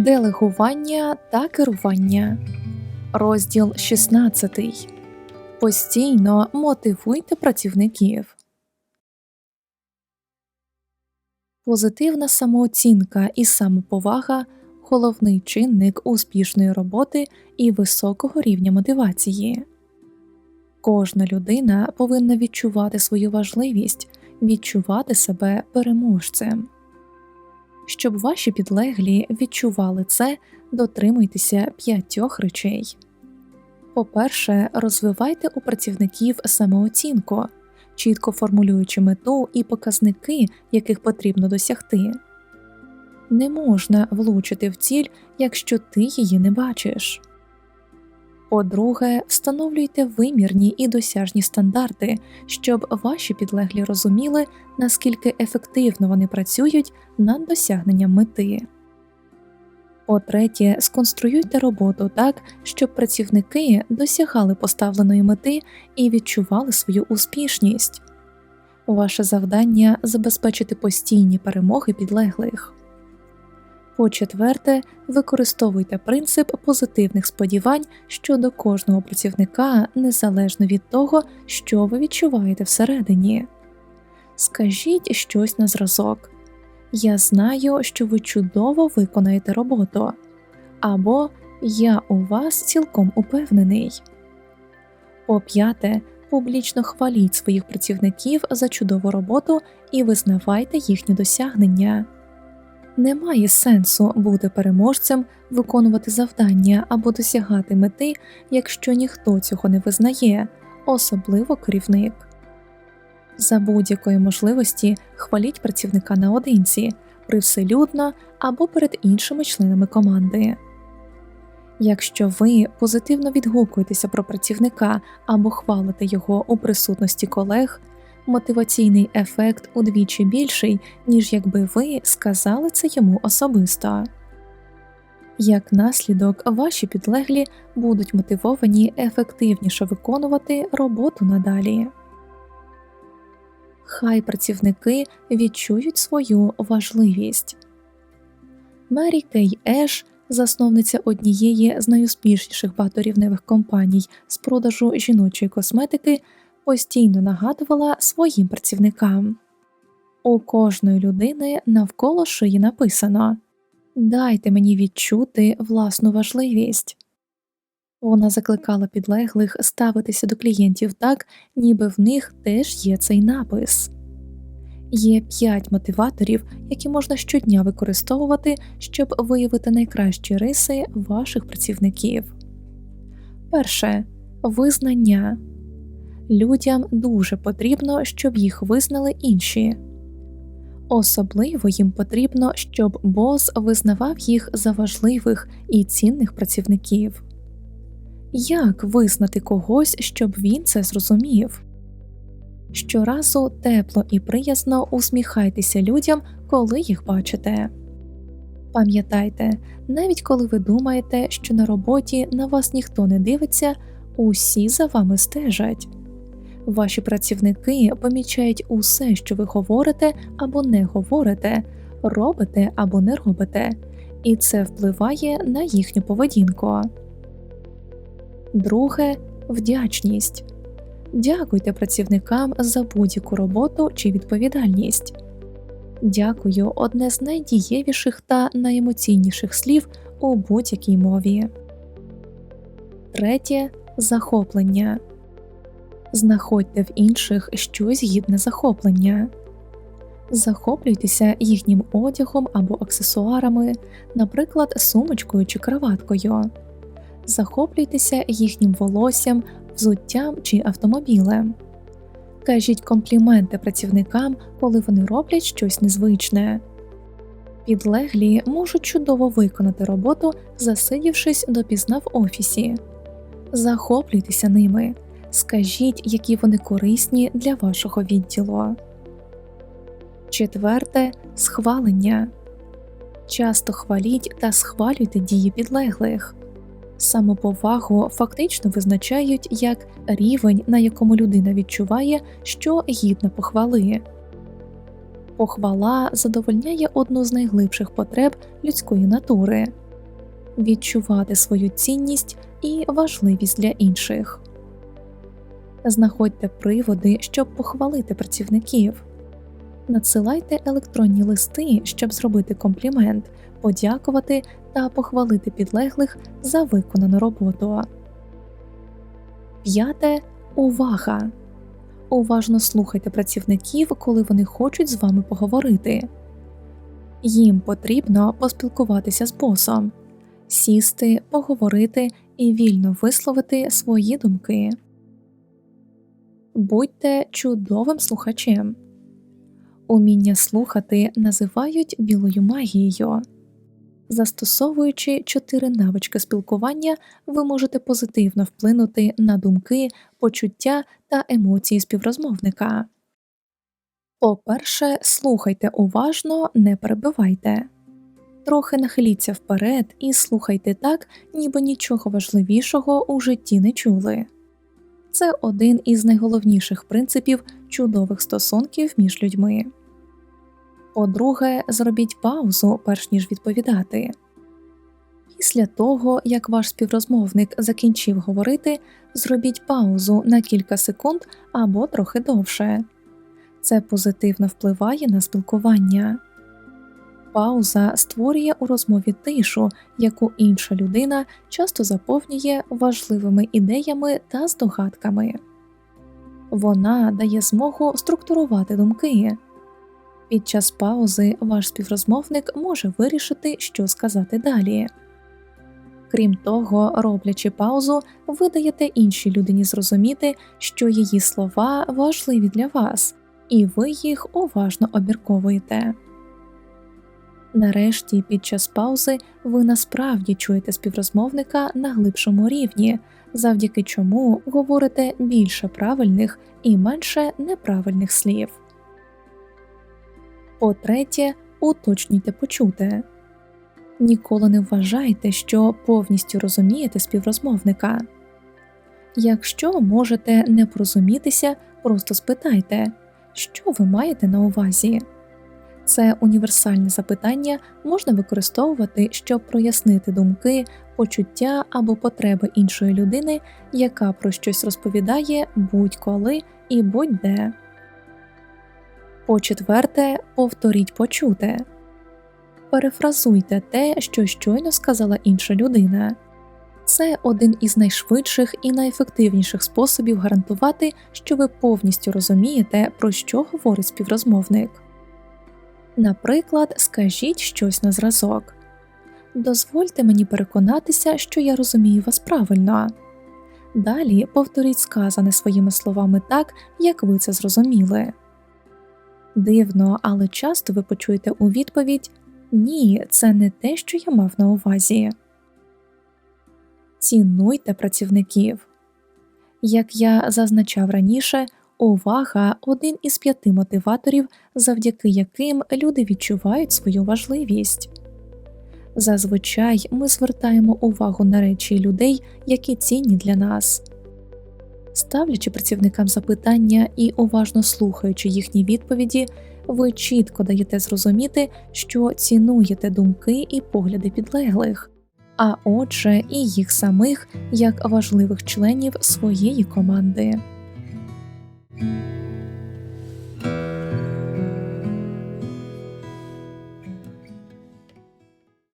Делегування та керування. Розділ 16. Постійно мотивуйте працівників. Позитивна самооцінка і самоповага головний чинник успішної роботи і високого рівня мотивації. Кожна людина повинна відчувати свою важливість, відчувати себе переможцем. Щоб ваші підлеглі відчували це, дотримуйтеся п'ятьох речей. По-перше, розвивайте у працівників самооцінку, чітко формулюючи мету і показники, яких потрібно досягти. Не можна влучити в ціль, якщо ти її не бачиш. По-друге, встановлюйте вимірні і досяжні стандарти, щоб ваші підлеглі розуміли, наскільки ефективно вони працюють над досягненням мети. По-третє, сконструюйте роботу так, щоб працівники досягали поставленої мети і відчували свою успішність. Ваше завдання забезпечити постійні перемоги підлеглих. По четверте, використовуйте принцип позитивних сподівань щодо кожного працівника незалежно від того, що ви відчуваєте всередині. Скажіть щось на зразок Я знаю, що ви чудово виконаєте роботу, або Я у вас цілком упевнений. По п'яте, публічно хваліть своїх працівників за чудову роботу і визнавайте їхні досягнення. Немає сенсу бути переможцем, виконувати завдання або досягати мети, якщо ніхто цього не визнає, особливо керівник. За будь-якої можливості хваліть працівника наодинці, привселюдно або перед іншими членами команди. Якщо ви позитивно відгукуєтеся про працівника або хвалите його у присутності колег, мотиваційний ефект удвічі більший, ніж якби ви сказали це йому особисто. Як наслідок, ваші підлеглі будуть мотивовані ефективніше виконувати роботу надалі. Хай працівники відчують свою важливість. Мері Кей Еш, засновниця однієї з найуспішніших багаторівневих компаній з продажу жіночої косметики, постійно нагадувала своїм працівникам у кожної людини навколо шиї написано Дайте мені відчути власну важливість. Вона закликала підлеглих ставитися до клієнтів так, ніби в них теж є цей напис. Є п'ять мотиваторів, які можна щодня використовувати, щоб виявити найкращі риси ваших працівників. Перше визнання людям дуже потрібно, щоб їх визнали інші. Особливо їм потрібно, щоб бос визнавав їх за важливих і цінних працівників. Як визнати когось, щоб він це зрозумів? Щоразу тепло і приязно усміхайтеся людям, коли їх бачите. Пам'ятайте, навіть коли ви думаєте, що на роботі на вас ніхто не дивиться, усі за вами стежать. Ваші працівники помічають усе, що ви говорите або не говорите, робите або не робите, і це впливає на їхню поведінку. Друге вдячність. Дякуйте працівникам за будь-яку роботу чи відповідальність. Дякую одне з найдієвіших та найемоційніших слів у будь-якій мові. Третє захоплення. Знаходьте в інших щось гідне захоплення, захоплюйтеся їхнім одягом або аксесуарами, наприклад, сумочкою чи краваткою, захоплюйтеся їхнім волоссям, взуттям чи автомобілем, кажіть компліменти працівникам, коли вони роблять щось незвичне. Підлеглі можуть чудово виконати роботу, засидівшись допізна в офісі, захоплюйтеся ними. Скажіть, які вони корисні для вашого відділу. Четверте схвалення. Часто хваліть та схвалюйте дії підлеглих. Самоповагу фактично визначають як рівень, на якому людина відчуває, що гідна похвали. Похвала задовольняє одну з найглибших потреб людської натури відчувати свою цінність і важливість для інших. Знаходьте приводи, щоб похвалити працівників, надсилайте електронні листи, щоб зробити комплімент, подякувати та похвалити підлеглих за виконану роботу. П'яте увага. Уважно слухайте працівників, коли вони хочуть з вами поговорити. Їм потрібно поспілкуватися з босом, сісти, поговорити і вільно висловити свої думки. Будьте чудовим слухачем. Уміння слухати називають білою магією. Застосовуючи чотири навички спілкування, ви можете позитивно вплинути на думки, почуття та емоції співрозмовника. По-перше, слухайте уважно, не перебивайте. Трохи нахиліться вперед і слухайте так, ніби нічого важливішого у житті не чули. Це один із найголовніших принципів чудових стосунків між людьми. По-друге, зробіть паузу, перш ніж відповідати. Після того, як ваш співрозмовник закінчив говорити, зробіть паузу на кілька секунд або трохи довше. Це позитивно впливає на спілкування. Пауза створює у розмові тишу, яку інша людина часто заповнює важливими ідеями та здогадками. Вона дає змогу структурувати думки. Під час паузи ваш співрозмовник може вирішити, що сказати далі. Крім того, роблячи паузу, ви даєте іншій людині зрозуміти, що її слова важливі для вас, і ви їх уважно обмірковуєте. Нарешті, під час паузи ви насправді чуєте співрозмовника на глибшому рівні, завдяки чому говорите більше правильних і менше неправильних слів. По третє, уточнюйте почуте. Ніколи не вважайте, що повністю розумієте співрозмовника. Якщо можете не порозумітися, просто спитайте, що ви маєте на увазі. Це універсальне запитання можна використовувати, щоб прояснити думки, почуття або потреби іншої людини, яка про щось розповідає будь-коли і будь-де. По четверте, повторіть почуте. Перефразуйте те, що щойно сказала інша людина. Це один із найшвидших і найефективніших способів гарантувати, що ви повністю розумієте, про що говорить співрозмовник. Наприклад, скажіть щось на зразок Дозвольте мені переконатися, що я розумію вас правильно. Далі повторіть сказане своїми словами так, як ви це зрозуміли. Дивно, але часто ви почуєте у відповідь Ні, це не те, що я мав на увазі. Цінуйте працівників. Як я зазначав раніше, увага один із п'яти мотиваторів, завдяки яким люди відчувають свою важливість. Зазвичай ми звертаємо увагу на речі людей, які цінні для нас. Ставлячи працівникам запитання і уважно слухаючи їхні відповіді, ви чітко даєте зрозуміти, що цінуєте думки і погляди підлеглих, а отже, і їх самих як важливих членів своєї команди. Música